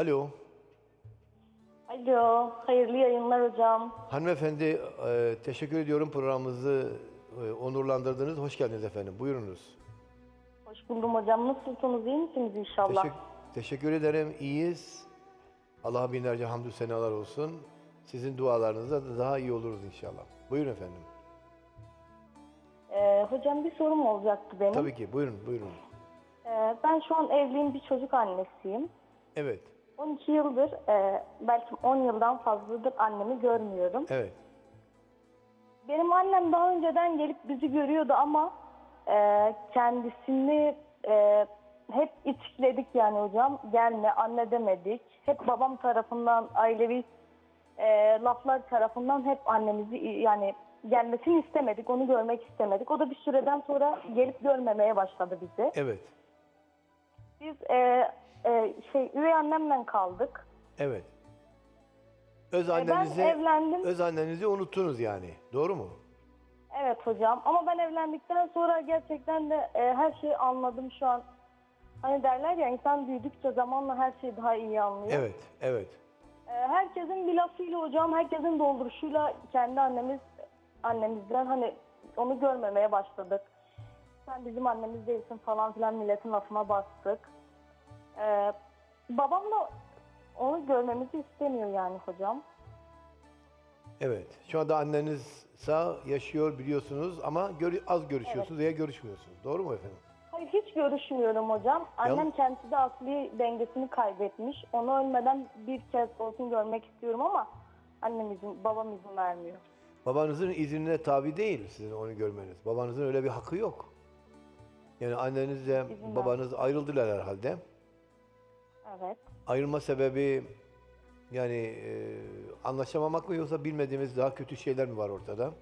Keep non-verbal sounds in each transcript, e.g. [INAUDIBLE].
Alo. Alo, hayırlı yayınlar hocam. Hanımefendi e, teşekkür ediyorum programımızı e, onurlandırdınız. Hoş geldiniz efendim. Buyurunuz. Hoş buldum hocam. Nasılsınız? İyi misiniz inşallah? Teşekkür, teşekkür ederim. İyiyiz. Allah'a binlerce hamdü senalar olsun. Sizin dualarınızla da daha iyi oluruz inşallah. Buyurun efendim. Ee, hocam bir sorum olacaktı benim. Tabii ki. Buyurun, buyurun. Ee, ben şu an evliyim, bir çocuk annesiyim. Evet, 12 yıldır, e, belki 10 yıldan fazladır annemi görmüyorum. evet. Benim annem daha önceden gelip bizi görüyordu ama e, kendisini e, hep içledik yani hocam. Gelme, anne demedik. Hep babam tarafından, ailevi e, laflar tarafından hep annemizi yani gelmesini istemedik, onu görmek istemedik. O da bir süreden sonra gelip görmemeye başladı bizi. Evet, Biz e, e, şey üvey annemle kaldık. evet. Öz E, ben annenizi, evlendim. öz annenizi unuttunuz yani. Doğru mu? Evet hocam ama ben evlendikten sonra gerçekten de e, her şeyi anladım şu an. Hani derler ya insan büyüdükçe zamanla her şeyi daha iyi anlıyor. Evet, evet. E, herkesin bir lafıyla hocam, herkesin dolduruşuyla kendi annemiz annemizden hani onu görmemeye başladık. Sen bizim annemiz değilsin falan filan milletin lafına bastık. E, babam da onu görmemizi istemiyor yani hocam. Evet. Şu anda anneniz sağ yaşıyor biliyorsunuz ama gör- az görüşüyorsunuz veya görüşmüyorsunuz. Doğru mu efendim? Hayır hiç görüşmüyorum hocam. Annem Yalnız- kendisi de asli dengesini kaybetmiş. Onu ölmeden bir kez olsun görmek istiyorum ama annem izin, babam izin vermiyor. Babanızın iznine tabi değil sizin onu görmeniz. Babanızın öyle bir hakkı yok. Yani annenizle babanız ayrıldılar herhalde. Evet. Ayrılma sebebi yani e, anlaşamamak mı yoksa bilmediğimiz daha kötü şeyler mi var ortada?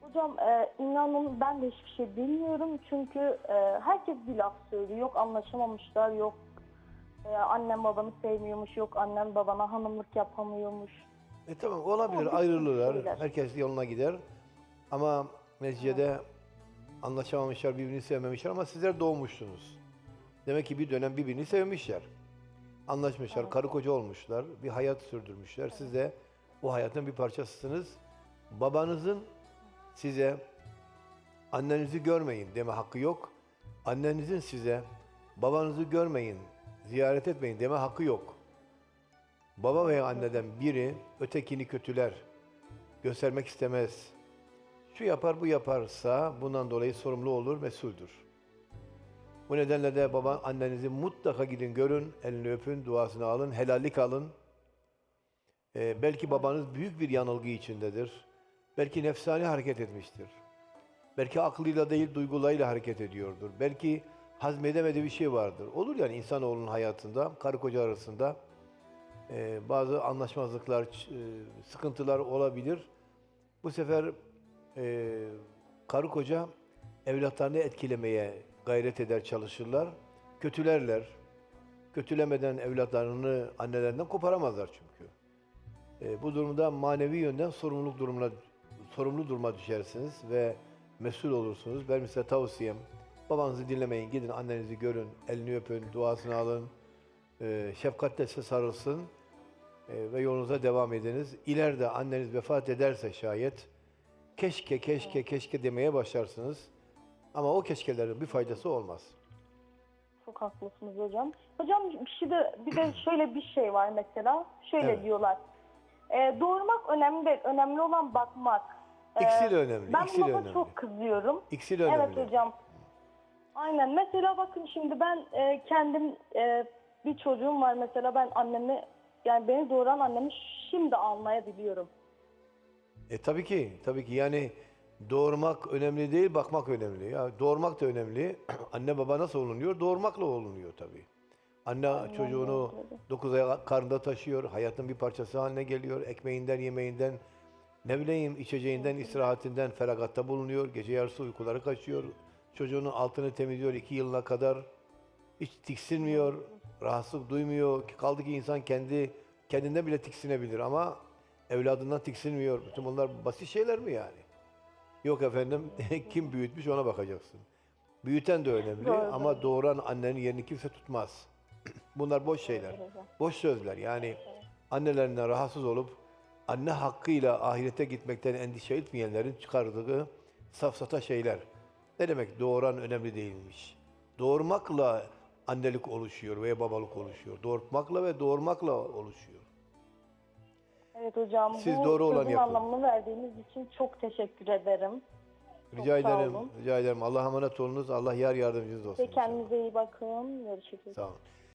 Hocam e, inanın ben de hiçbir şey bilmiyorum. Çünkü e, herkes bir laf söylüyor. Yok anlaşamamışlar, yok e, annem babamı sevmiyormuş, yok annem babana hanımlık yapamıyormuş. E tamam olabilir Ama ayrılırlar. şeyler. Herkes yoluna gider. Ama neticede anlaşamamışlar, birbirini sevmemişler ama sizler doğmuşsunuz. Demek ki bir dönem birbirini sevmişler. Anlaşmışlar, karı koca olmuşlar, bir hayat sürdürmüşler. Siz de bu hayatın bir parçasısınız. Babanızın size annenizi görmeyin deme hakkı yok. Annenizin size babanızı görmeyin, ziyaret etmeyin deme hakkı yok. Baba veya anneden biri ötekini kötüler, göstermek istemez. Şu yapar bu yaparsa bundan dolayı sorumlu olur, mesuldür. Bu nedenle de baba annenizi mutlaka gidin görün, elini öpün, duasını alın, helallik alın. Ee, belki babanız büyük bir yanılgı içindedir. Belki nefsani hareket etmiştir. Belki aklıyla değil duygularıyla hareket ediyordur. Belki hazmedemediği bir şey vardır. Olur yani insanoğlunun hayatında, karı koca arasında e, bazı anlaşmazlıklar, e, sıkıntılar olabilir. Bu sefer e, karı koca evlatlarını etkilemeye gayret eder, çalışırlar. Kötülerler. Kötülemeden evlatlarını annelerinden koparamazlar çünkü. E, bu durumda manevi yönden sorumluluk durumuna sorumlu duruma düşersiniz ve mesul olursunuz. Ben size tavsiyem babanızı dinlemeyin. Gidin annenizi görün, elini öpün, duasını alın. E, şefkatle size sarılsın e, ve yolunuza devam ediniz. İleride anneniz vefat ederse şayet keşke keşke keşke demeye başlarsınız. Ama o keşkelerin bir faydası olmaz. Çok haklısınız hocam. Hocam bir şey de bir de [CLEARS THROAT] şöyle bir şey var mesela. Şöyle Evet. diyorlar. E, doğurmak önemli değil. Önemli olan bakmak. E, İkisi de önemli, Ben ikisi de buna önemli. çok kızıyorum. İkisi de önemli. Evet hocam. Aynen. Mesela bakın şimdi ben e, kendim e, bir çocuğum var mesela ben annemi yani beni doğuran annemi şimdi anlayabiliyorum. E tabii ki, tabii ki. Yani doğurmak önemli değil, bakmak önemli. Ya doğurmak da önemli. [CLEARS THROAT] Anne baba nasıl olunuyor? Doğurmakla olunuyor tabii. Anne çocuğunu öyle. 9 ay karnında taşıyor, hayatın bir parçası haline geliyor. Ekmeğinden, yemeğinden, ne bileyim içeceğinden, istirahatinden feragatta bulunuyor. Gece yarısı uykuları kaçıyor. Çocuğunun altını temizliyor iki yılına kadar. Hiç tiksinmiyor, rahatsızlık duymuyor. Kaldı ki insan kendi kendinden bile tiksinebilir ama evladından tiksinmiyor. Bütün bunlar basit şeyler mi yani? Yok efendim, [LAUGHS] kim büyütmüş ona bakacaksın. Büyüten de önemli Doğru. ama doğuran annenin yerini kimse tutmaz. [CLEARS THROAT] Bunlar boş şeyler. Boş sözler. Yani annelerinden rahatsız olup anne hakkıyla ahirete gitmekten endişe etmeyenlerin çıkardığı safsata şeyler. Ne demek doğuran önemli değilmiş. Doğurmakla annelik oluşuyor veya babalık oluşuyor. Doğurtmakla ve doğurmakla oluşuyor. Evet hocam. Siz bu doğru olanı sözün yapın. anlamını verdiğiniz için çok teşekkür ederim. Rica Çok sağ ederim. olun. Rica ederim. Allah emanet olunuz. Allah yar yardımcınız olsun. Ve inşallah. kendinize iyi bakın. Görüşürüz. Sağ olun.